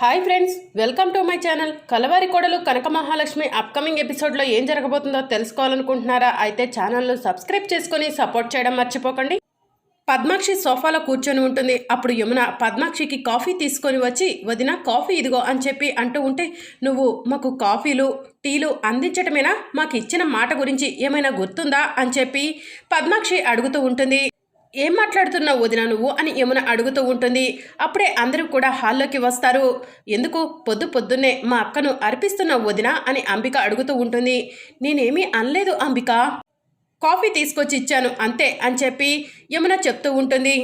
Hi friends welcome to my channel. Kalavari Kodalu Kanaka Mahalakshmi upcoming ఎపిసోడ్లో ఏం జరగబోతుందో తెలుసుకోవాలనుకుంటున్నారా? అయితే ఛానల్ను సబ్స్క్రైబ్ చేసుకొని సపోర్ట్ చేయడం మర్చిపోకండి. పద్మాక్షి సోఫాలో కూర్చొని ఉంటుంది. అప్పుడు యమున పద్మాక్షికి కాఫీ తీసుకొని వచ్చి వదిన కాఫీ ఇదిగో అని చెప్పి అంటూ ఉంటే నువ్వు మాకు కాఫీలు టీలు అందించటమేనా? మాకు ఇచ్చిన మాట గురించి ఏమైనా గుర్తుందా? అని చెప్పి పద్మాక్షి అడుగుతూ ఉంటుంది. ఏం మాట్లాడుతున్నావు వదిన నువ్వు అని యమున అడుగుతూ ఉంటుంది. అప్పుడే అందరూ కూడా హాల్లోకి వస్తారు. ఎందుకు? పొద్దు పొద్దున్నే మా అక్కను అర్పిస్తున్నావు వదిన అని అంబిక అడుగుతూ ఉంటుంది. నేనేమీ అనలేదు అంబిక. కాఫీ తీసుకొచ్చి ఇచ్చాను అంతే అని చెప్పి యమున చెప్తూ ఉంటుంది.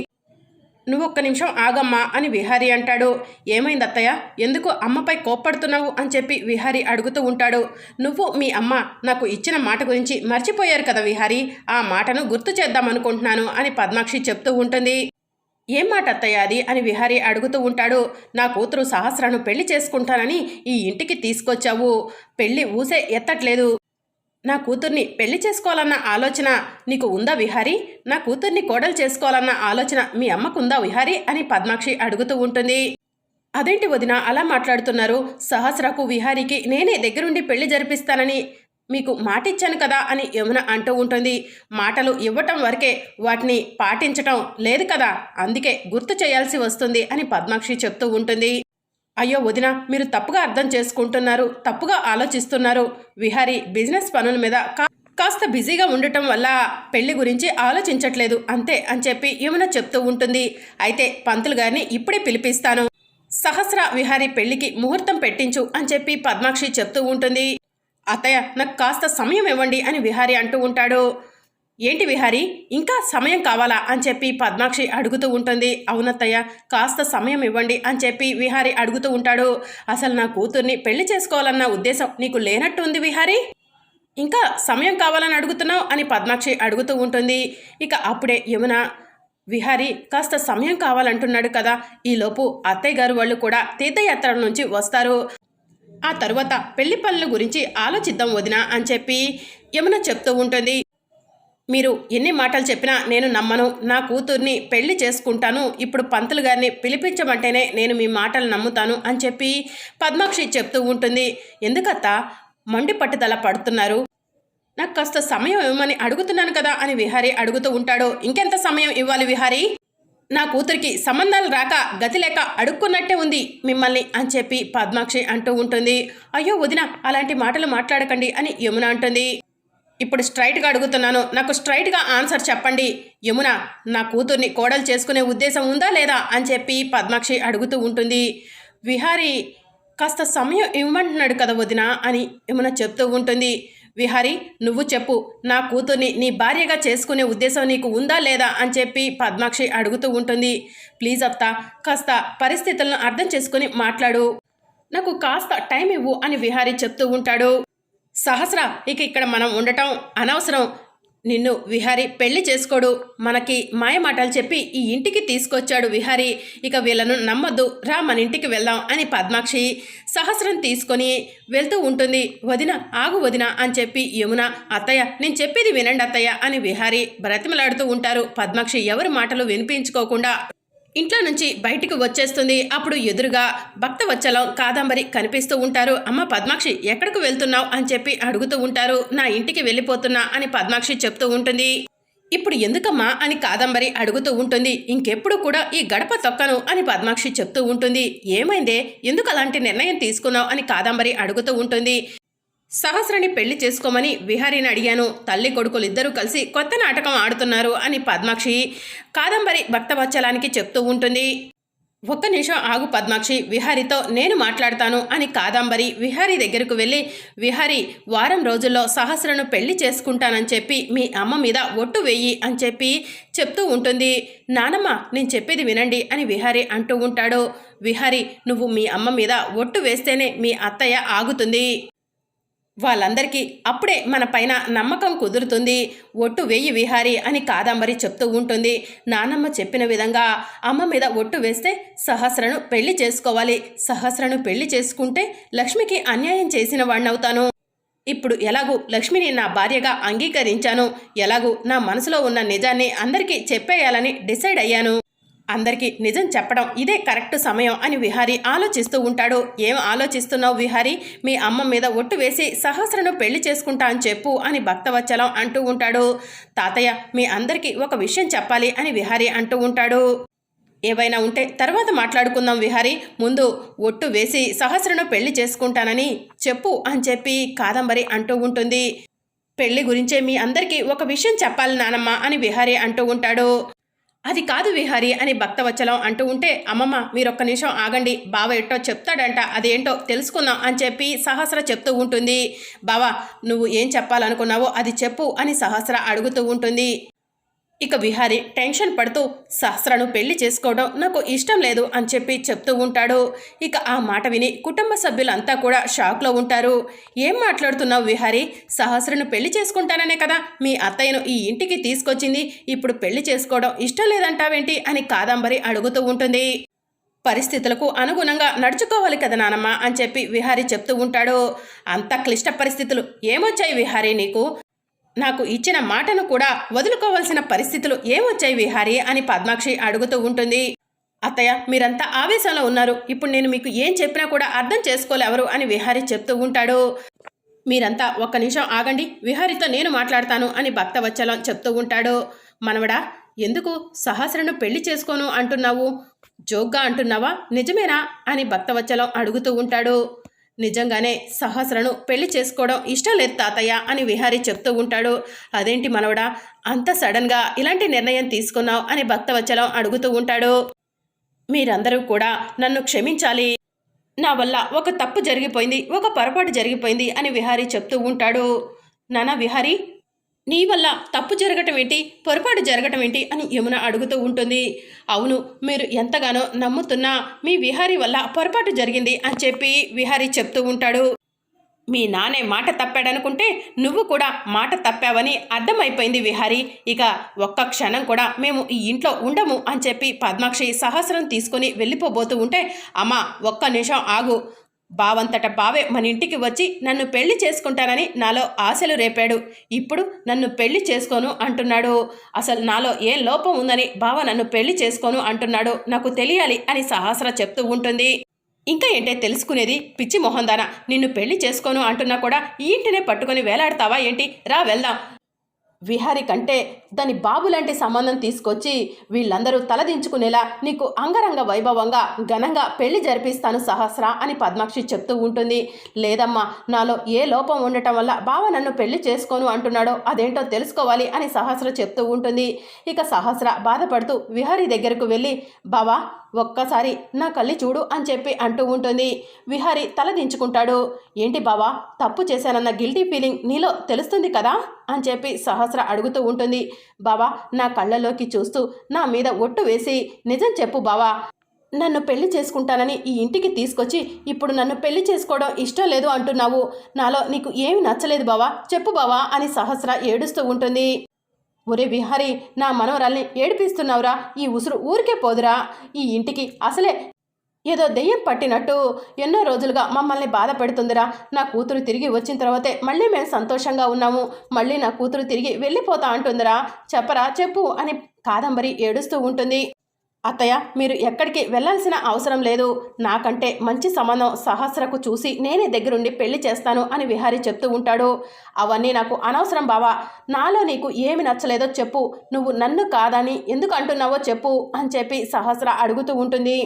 నువ్వు ఒక్క నిమిషం ఆగమ్మా అని విహారీ అంటాడు. ఏమైంది అత్తయ్య? ఎందుకు అమ్మపై కోప్పడుతున్నావు అని చెప్పి విహారీ అడుగుతూ ఉంటాడు. నువ్వు మీ అమ్మ నాకు ఇచ్చిన మాట గురించి మర్చిపోయారు కదా విహారీ? ఆ మాటను గుర్తు చేద్దాం అనుకుంటున్నాను అని పద్మాక్షి చెప్తూ ఉంటుంది. ఏం మాట అత్తయ్య అది అని విహారీ అడుగుతూ ఉంటాడు. నా కూతురు సహస్రను పెళ్ళి చేసుకుంటానని ఈ ఇంటికి తీసుకొచ్చావు. పెళ్ళి ఊసే ఎత్తట్లేదు. నా కూతుర్ని పెళ్ళి చేసుకోవాలన్న ఆలోచన నీకు ఉందా విహారీ? నా కూతుర్ని కోడలు చేసుకోవాలన్న ఆలోచన మీ అమ్మకుందా విహారీ? అని పద్మాక్షి అడుగుతూ ఉంటుంది. అదేంటి వదిన అలా మాట్లాడుతున్నారు? సహస్రకు విహారీకి నేనే దగ్గరుండి పెళ్ళి జరిపిస్తానని మీకు మాటిచ్చాను కదా అని యమున అంటూ ఉంటుంది. మాటలు ఇవ్వటం వరకే వాటిని పాటించటం లేదు కదా? అందుకే గుర్తు చేయాల్సి వస్తుంది అని పద్మాక్షి చెప్తూ ఉంటుంది. అయ్యో వదిన మీరు తప్పుగా అర్థం చేసుకుంటున్నారు తప్పుగా ఆలోచిస్తున్నారు. విహారీ బిజినెస్ పనుల మీద కాస్త బిజీగా ఉండటం వల్ల పెళ్ళి గురించి ఆలోచించట్లేదు అంతే అని చెప్పి యమున చెప్తూ ఉంటుంది. అయితే పంతులు గారిని ఇప్పుడే పిలిపిస్తాను. సహస్ర విహారీ పెళ్ళికి ముహూర్తం పెట్టించు అని చెప్పి పద్మాక్షి చెప్తూ ఉంటుంది. అత్తయ్య నాకు కాస్త సమయం ఇవ్వండి అని విహారీ అంటూ ఉంటాడు. ఏంటి విహారి? ఇంకా సమయం కావాలా అని చెప్పి పద్మాక్షి అడుగుతూ ఉంటుంది. అవునత్తయ్య కాస్త సమయం ఇవ్వండి అని చెప్పి విహారి అడుగుతూ ఉంటాడు. అసలు నా కూతుర్ని పెళ్ళి చేసుకోవాలన్న ఉద్దేశం నీకు లేనట్టు ఉంది విహారి? ఇంకా సమయం కావాలని అడుగుతున్నావు అని పద్మాక్షి అడుగుతూ ఉంటుంది. ఇక అప్పుడే యమున విహారీ కాస్త సమయం కావాలంటున్నాడు కదా ఈలోపు అత్తయ్య గారు వాళ్ళు కూడా తీర్థయాత్ర నుంచి వస్తారు. ఆ తరువాత పెళ్ళి పనుల గురించి ఆలోచిద్దాం వదిన అని చెప్పి యమున చెప్తూ ఉంటుంది. మీరు ఎన్ని మాటలు చెప్పినా నేను నమ్మను. నా కూతుర్ని పెళ్ళి చేసుకుంటాను. ఇప్పుడు పంతులు గారిని పిలిపించమంటేనే నేను మీ మాటలు నమ్ముతాను అని చెప్పి పద్మాక్షి చెప్తూ ఉంటుంది. ఎందుకత్త? మండి పట్టుదల పడుతున్నారు. నాకు కాస్త సమయం ఇవ్వమని అడుగుతున్నాను కదా అని విహారీ అడుగుతూ ఉంటాడు. ఇంకెంత సమయం ఇవ్వాలి విహారీ? నా కూతురికి సంబంధాలు రాక గతి లేక అడుక్కున్నట్టే ఉంది మిమ్మల్ని అని చెప్పి పద్మాక్షి అంటూ ఉంటుంది. అయ్యో వదిన అలాంటి మాటలు మాట్లాడకండి అని యమున అంటుంది. ఇప్పుడు స్ట్రైట్గా అడుగుతున్నాను. నాకు స్ట్రైట్గా ఆన్సర్ చెప్పండి. యమున నా కూతుర్ని కోడలు చేసుకునే ఉద్దేశం ఉందా లేదా? అని చెప్పి పద్మాక్షి అడుగుతూ ఉంటుంది. విహారీ కాస్త సమయం ఇవ్వమంటున్నాడు కదా వదిన అని యమున చెప్తూ ఉంటుంది. విహారీ నువ్వు చెప్పు. నా కూతుర్ని నీ భార్యగా చేసుకునే ఉద్దేశం నీకు ఉందా లేదా? అని చెప్పి పద్మాక్షి అడుగుతూ ఉంటుంది. ప్లీజ్ అత్త కాస్త పరిస్థితులను అర్థం చేసుకుని మాట్లాడు. నాకు కాస్త టైం ఇవ్వు అని విహారీ చెప్తూ ఉంటాడు. సహస్ర ఇక ఇక్కడ మనం ఉండటం అనవసరం. నిన్ను విహారీ పెళ్ళి చేసుకోడు. మనకి మాయ మాటలు చెప్పి ఈ ఇంటికి తీసుకొచ్చాడు విహారీ. ఇక వీళ్ళను నమ్మొద్దు. రా మన ఇంటికి వెళ్దాం అని పద్మాక్షి సహస్రం తీసుకొని వెళ్తూ ఉంటుంది. వదిన ఆగు వదిన అని చెప్పి యమున అత్తయ్య నేను చెప్పేది వినండి అత్తయ్య అని విహారీ బ్రతిమలాడుతూ ఉంటారు. పద్మాక్షి ఎవరి మాటలు వినిపించుకోకుండా ఇంట్లో నుంచి బయటికి వచ్చేస్తుంది. అప్పుడు ఎదురుగా భక్తవచ్చలం కాదంబరి కనిపిస్తూ ఉంటారు. అమ్మ పద్మాక్షి ఎక్కడికి వెళ్తున్నావు? అని చెప్పి అడుగుతూ ఉంటారు. నా ఇంటికి వెళ్ళిపోతున్నా అని పద్మాక్షి చెప్తూ ఉంటుంది. ఇప్పుడు ఎందుకమ్మా? అని కాదంబరి అడుగుతూ ఉంటుంది. ఇంకెప్పుడు కూడా ఈ గడప తొక్కను అని పద్మాక్షి చెప్తూ ఉంటుంది. ఏమైందే? ఎందుకు అలాంటి నిర్ణయం తీసుకున్నావు? అని కాదంబరి అడుగుతూ ఉంటుంది. సహస్రని పెళ్ళి చేసుకోమని విహారీని అడిగాను. తల్లి కొడుకులు ఇద్దరూ కలిసి కొత్త నాటకం ఆడుతున్నారు అని పద్మాక్షి కాదంబరి భక్తవత్సలానికి చెప్తూ ఉంటుంది. ఒక్క నిమిషం ఆగు పద్మాక్షి విహారితో నేను మాట్లాడతాను అని కాదంబరి విహారీ దగ్గరకు వెళ్ళి విహారీ వారం రోజుల్లో సహస్రను పెళ్ళి చేసుకుంటానని చెప్పి మీ అమ్మ మీద ఒట్టు వేయి అని చెప్పి చెప్తూ ఉంటుంది. నానమ్మ నేను చెప్పేది వినండి అని విహారీ అంటూ ఉంటాడు. విహారీ నువ్వు మీ అమ్మ మీద ఒట్టు వేస్తేనే మీ అత్తయ్య ఆగుతుంది. వాళ్ళందరికీ అప్పుడే మన పైన నమ్మకం కుదురుతుంది. ఒట్టు వెయ్యి విహారి అని కాదంబరి చెప్తూ ఉంటుంది. నానమ్మ చెప్పిన విధంగా అమ్మ మీద ఒట్టు వేస్తే సహస్రను పెళ్ళి చేసుకోవాలి. సహస్రను పెళ్ళి చేసుకుంటే లక్ష్మికి అన్యాయం చేసిన వాణ్ణవుతాను. ఇప్పుడు ఎలాగూ లక్ష్మిని నా భార్యగా అంగీకరించాను. ఎలాగూ నా మనసులో ఉన్న నిజాన్ని అందరికీ చెప్పేయాలని డిసైడ్ అయ్యాను. అందరికీ నిజం చెప్పడం ఇదే కరెక్ట్ సమయం అని విహారీ ఆలోచిస్తూ ఉంటాడు. ఏం ఆలోచిస్తున్నావు విహారీ? మీ అమ్మ మీద ఒట్టు వేసి సహస్రను పెళ్ళి చేసుకుంటా అని చెప్పు అని భక్తవచ్చలం అంటూ ఉంటాడు. తాతయ్య మీ అందరికీ ఒక విషయం చెప్పాలి అని విహారీ అంటూ ఉంటాడు. ఏవైనా ఉంటే తర్వాత మాట్లాడుకుందాం విహారీ. ముందు ఒట్టు వేసి సహస్రను పెళ్ళి చేసుకుంటానని చెప్పు అని చెప్పి కాదంబరి అంటూ ఉంటుంది. పెళ్ళి గురించే మీ అందరికీ ఒక విషయం చెప్పాలి నానమ్మ అని విహారీ అంటూ ఉంటాడు. అది కాదు విహారి అని భక్తవచ్చలం అంటూ ఉంటే అమ్మమ్మ మీరొక్క నిమిషం ఆగండి బావ ఎట్టో చెప్తాడంట అదేంటో తెలుసుకుందాం అని చెప్పి సహస్ర చెప్తూ ఉంటుంది. బావా నువ్వు ఏం చెప్పాలనుకున్నావో అది చెప్పు అని సహస్ర అడుగుతూ ఉంటుంది. ఇక విహారి టెన్షన్ పడుతూ సహస్రను పెళ్ళి చేసుకోవడం నాకు ఇష్టం లేదు అని చెప్పి చెప్తూ ఉంటాడు. ఇక ఆ మాట విని కుటుంబ సభ్యులంతా కూడా షాక్లో ఉంటారు. ఏం మాట్లాడుతున్నావు విహారి? సహస్రను పెళ్ళి చేసుకుంటాననే కదా మీ అత్తయ్యను ఈ ఇంటికి తీసుకొచ్చింది. ఇప్పుడు పెళ్ళి చేసుకోవడం ఇష్టం లేదంటావేంటి? అని కాదంబరి అడుగుతూ ఉంటుంది. పరిస్థితులకు అనుగుణంగా నడుచుకోవాలి కదా నానమ్మ అని చెప్పి విహారీ చెప్తూ ఉంటాడు. అంత క్లిష్ట పరిస్థితులు ఏమొచ్చాయి విహారీ నీకు? నాకు ఇచ్చిన మాటను కూడా వదులుకోవాల్సిన పరిస్థితులు ఏమొచ్చాయి విహారీ అని పద్మాక్షి అడుగుతూ ఉంటుంది. అత్తయ్య మీరంతా ఆవేశంలో ఉన్నారు. ఇప్పుడు నేను మీకు ఏం చెప్పినా కూడా అర్థం చేసుకోలేవరు అని విహారీ చెప్తూ ఉంటాడు. మీరంతా ఒక్క నిమిషం ఆగండి. విహారితో నేను మాట్లాడతాను అని భక్తవచ్చలం చెప్తూ ఉంటాడు. మనవడా ఎందుకు సహస్రను పెళ్ళి చేసుకోను అంటున్నావు? జోగ్గా అంటున్నావా? నిజమేనా? అని భక్తవచ్చలం అడుగుతూ ఉంటాడు. నిజంగానే సహస్రను పెళ్ళి చేసుకోవడం ఇష్టం లేదు తాతయ్య అని విహారీ చెప్తూ ఉంటాడు. అదేంటి మనవడా అంత సడన్గా ఇలాంటి నిర్ణయం తీసుకున్నావు అని భక్తవచ్చలం అడుగుతూ ఉంటాడు. మీరందరూ కూడా నన్ను క్షమించాలి. నా వల్ల ఒక తప్పు జరిగిపోయింది ఒక పొరపాటు జరిగిపోయింది అని విహారీ చెప్తూ ఉంటాడు. నానా విహారీ నీ వల్ల తప్పు జరగటం ఏంటి? పొరపాటు జరగటం ఏంటి? అని యమున అడుగుతూ ఉంటుంది. అవును మీరు ఎంతగానో నమ్ముతున్నా మీ విహారీ వల్ల పొరపాటు జరిగింది అని చెప్పి విహారీ చెప్తూ ఉంటాడు. మీ నానే మాట తప్పాడనుకుంటే నువ్వు కూడా మాట తప్పావని అర్థమైపోయింది విహారీ. ఇక ఒక్క క్షణం కూడా మేము ఈ ఇంట్లో ఉండము అని చెప్పి పద్మాక్షి సహస్రం తీసుకొని వెళ్ళిపోబోతూ ఉంటే అమ్మా ఒక్క నిమిషం ఆగు. బావంతట బావే మన ఇంటికి వచ్చి నన్ను పెళ్ళి చేసుకుంటానని నాలో ఆశలు రేపాడు. ఇప్పుడు నన్ను పెళ్ళి చేసుకోను అంటున్నాడు. అసలు నాలో ఏం లోపం ఉందని బావ నన్ను పెళ్ళి చేసుకోను అంటున్నాడు. నాకు తెలియాలి అని సహస్ర చెప్తూ ఉంటుంది. ఇంకా ఏంటే తెలుసుకునేది? పిచ్చి మొహందాన. నిన్ను పెళ్ళి చేసుకోను అంటున్నా కూడా ఈ ఇంటినే పట్టుకొని వేలాడతావా ఏంటి? రా వెళ్దాం. విహారి కంటే దాని బాబు లాంటి సంబంధం తీసుకొచ్చి వీళ్ళందరూ తలదించుకునేలా నీకు అంగరంగ వైభవంగా ఘనంగా పెళ్ళి జరిపిస్తాను సహస్ర అని పద్మాక్షి చెప్తూ ఉంటుంది. లేదమ్మా నాలో ఏ లోపం ఉండటం వల్ల బావ నన్ను పెళ్ళి చేసుకోను అంటున్నాడో అదేంటో తెలుసుకోవాలి అని సహస్ర చెప్తూ ఉంటుంది. ఇక సహస్ర బాధపడుతూ విహారి దగ్గరకు వెళ్ళి బావా ఒక్కసారి నా కళ్ళి చూడు అని చెప్పి అంటూ ఉంటుంది. విహారి తల దించుకుంటాడు ఏంటి బావా తప్పు చేశానన్న గిల్టీ ఫీలింగ్ నీలో తెలుస్తుంది కదా? అని చెప్పి సహస్ర అడుగుతూ ఉంటుంది. బావా నా కళ్ళలోకి చూస్తూ నా మీద ఒట్టు వేసి నిజం చెప్పు బావా. నన్ను పెళ్ళి చేసుకుంటానని ఈ ఇంటికి తీసుకొచ్చి ఇప్పుడు నన్ను పెళ్ళి చేసుకోవడం ఇష్టం లేదు అంటున్నావు. నాలో నీకు ఏమి నచ్చలేదు బావా. చెప్పు బావా అని సహస్ర ఏడుస్తూ ఉంటుంది. ఒరే విహారీ నా మనవరాల్ని ఏడిపిస్తున్నావురా. ఈ ఉసురు ఊరికే పోదురా. ఈ ఇంటికి అసలే ఏదో దెయ్యం పట్టినట్టు ఎన్నో రోజులుగా మమ్మల్ని బాధ పెడుతుందిరా. నా కూతురు తిరిగి వచ్చిన తర్వాతే మళ్ళీ మేము సంతోషంగా ఉన్నాము. మళ్ళీ నా కూతురు తిరిగి వెళ్ళిపోతా అంటుందిరా. చెప్పరా చెప్పు అని కాదంబరి ఏడుస్తూ ఉంటుంది. అత్తయ్య మీరు ఎక్కడికి వెళ్ళాల్సిన అవసరం లేదు. నాకంటే మంచి సంబంధం సహస్రకు చూసి నేనే దగ్గరుండి పెళ్ళి చేస్తాను అని విహారీ చెప్తూ ఉంటాడు. అవన్నీ నాకు అనవసరం బావా. నాలో నీకు ఏమి నచ్చలేదో చెప్పు. నువ్వు నన్ను కాదని ఎందుకు అంటున్నావో చెప్పు అని చెప్పి సహస్ర అడుగుతూ ఉంటుంది.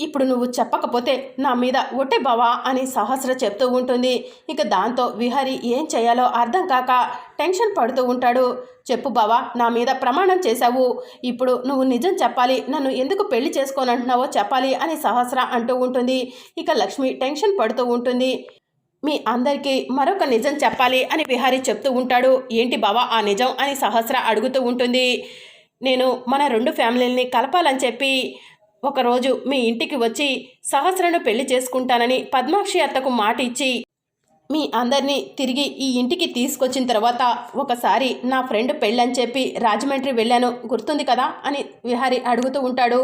ఇప్పుడు నువ్వు చెప్పకపోతే నా మీద ఒట్టే బావా అని సహస్ర చెప్తూ ఉంటుంది. ఇక దాంతో విహరి ఏం చేయాలో అర్థం కాక టెన్షన్ పడుతూ ఉంటాడు. చెప్పు బావా నా మీద ప్రమాణం చేశావు. ఇప్పుడు నువ్వు నిజం చెప్పాలి నన్ను ఎందుకు పెళ్ళి చేసుకోనంటున్నావో చెప్పాలి అని సహస్ర అంటూ ఉంటుంది. ఇక లక్ష్మి టెన్షన్ పడుతూ ఉంటుంది. మీ అందరికీ మరొక నిజం చెప్పాలి అని విహారీ చెప్తూ ఉంటాడు. ఏంటి బావా ఆ నిజం అని సహస్ర అడుగుతూ ఉంటుంది. నేను మన రెండు ఫ్యామిలీల్ని కలపాలని చెప్పి ఒకరోజు మీ ఇంటికి వచ్చి సహస్రను పెళ్ళి చేసుకుంటానని పద్మాక్షి అత్తకు మాట ఇచ్చి మీ అందరినీ తిరిగి ఈ ఇంటికి తీసుకొచ్చిన తర్వాత ఒకసారి నా ఫ్రెండ్ పెళ్ళని చెప్పి రాజమండ్రి వెళ్ళాను గుర్తుంది కదా? అని విహారి అడుగుతూ ఉంటాడు.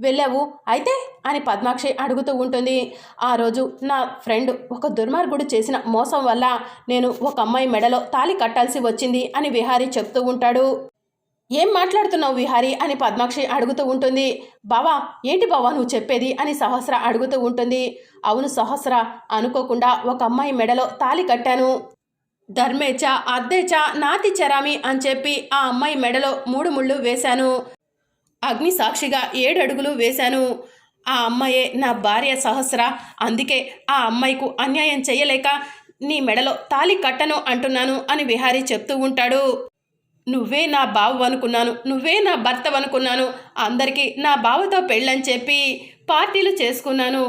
వెళ్ళావు? అయితే? అని పద్మాక్షి అడుగుతూ ఉంటుంది. ఆ రోజు నా ఫ్రెండ్ ఒక దుర్మార్గుడు చేసిన మోసం వల్ల నేను ఒక అమ్మాయి మెడలో తాలి కట్టాల్సి వచ్చింది అని విహారీ చెప్తూ ఉంటాడు. ఏం మాట్లాడుతున్నావు విహారి అని పద్మాక్షి అడుగుతూ ఉంటుంది. బావా ఏంటి బావా నువ్వు చెప్పేది? అని సహస్ర అడుగుతూ ఉంటుంది. అవును సహస్ర అనుకోకుండా ఒక అమ్మాయి మెడలో తాలి కట్టాను. ధర్మేచ అద్దేచ నాతి చరామి అని చెప్పి ఆ అమ్మాయి మెడలో మూడు ముళ్ళు వేశాను. అగ్ని సాక్షిగా ఏడు అడుగులు వేశాను. ఆ అమ్మాయే నా భార్య సహస్ర. అందుకే ఆ అమ్మాయికు అన్యాయం చేయలేక నీ మెడలో తాలి కట్టను అంటున్నాను అని విహారీ చెప్తూ ఉంటాడు. నువ్వే నా బావు అనుకున్నాను నువ్వే నా భర్త అనుకున్నాను అందరికీ నా బావతో పెళ్ళని చెప్పి పార్టీలు చేసుకున్నాను.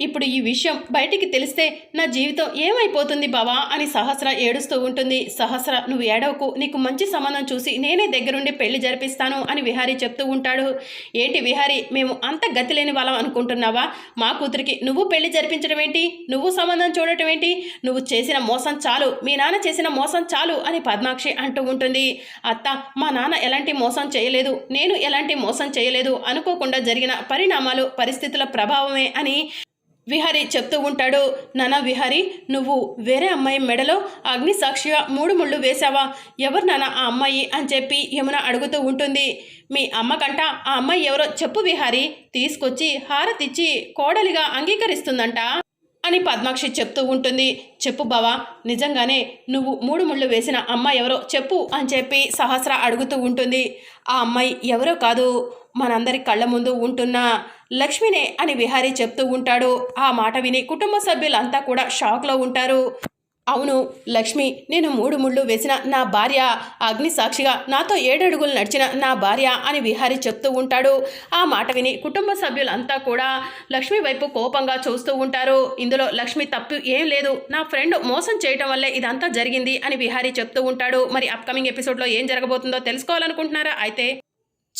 ఇప్పుడు ఈ విషయం బయటికి తెలిస్తే నా జీవితం ఏమైపోతుంది బావా అని సహస్ర ఏడుస్తూ ఉంటుంది. సహస్ర నువ్వు ఏడవకు. నీకు మంచి సంబంధం చూసి నేనే దగ్గరుండి పెళ్ళి జరిపిస్తాను అని విహారీ చెప్తూ ఉంటాడు. ఏంటి విహారీ మేము అంత గతి లేని వాళ్ళం అనుకుంటున్నావా? మా కూతురికి నువ్వు పెళ్ళి జరిపించడం ఏంటి? నువ్వు సంబంధం చూడటం ఏంటి? నువ్వు చేసిన మోసం చాలు. మీ నాన్న చేసిన మోసం చాలు అని పద్మాక్షి అంటూ ఉంటుంది. అత్త మా నాన్న ఎలాంటి మోసం చేయలేదు. నేను ఎలాంటి మోసం చేయలేదు. అనుకోకుండా జరిగిన పరిణామాలు పరిస్థితుల ప్రభావమే అని విహారి చెప్తూ ఉంటాడు నానా విహారి నువ్వు వేరే అమ్మాయి మెడలో అగ్నిసాక్షిగా మూడు ముళ్ళు వేశావా? ఎవరు నానా ఆ అమ్మాయి? అని చెప్పి యమున అడుగుతూ ఉంటుంది. మీ అమ్మకంట ఆ అమ్మాయి ఎవరో చెప్పు విహారి తీసుకొచ్చి హారతిచ్చి కోడలిగా అంగీకరిస్తుందంట అని పద్మాక్షి చెప్తూ ఉంటుంది. చెప్పు బావా నిజంగానే నువ్వు మూడు ముళ్ళు వేసిన అమ్మాయి ఎవరో చెప్పు అని చెప్పి సహస్ర అడుగుతూ ఉంటుంది. ఆ అమ్మాయి ఎవరో కాదు మనందరి కళ్ళ ముందు ఉంటున్న లక్ష్మినే అని విహారీ చెప్తూ ఉంటాడు. ఆ మాట విని కుటుంబ సభ్యులంతా కూడా షాక్లో ఉంటారు. అవును లక్ష్మి నేను మూడు ముళ్ళు వేసిన నా భార్య అగ్ని సాక్షిగా నాతో ఏడడుగులు నడిచిన నా భార్య అని విహారి చెప్తూ ఉంటాడు. ఆ మాట విని కుటుంబ సభ్యులంతా కూడా లక్ష్మి వైపు కోపంగా చూస్తూ ఉంటారు. ఇందులో లక్ష్మి తప్పు ఏం లేదు. నా ఫ్రెండ్ మోసం చేయటం వల్లే ఇదంతా జరిగింది అని విహారి చెప్తూ ఉంటాడు. మరి అప్కమింగ్ ఎపిసోడ్లో ఏం జరగబోతుందో తెలుసుకోవాలనుకుంటున్నారా? అయితే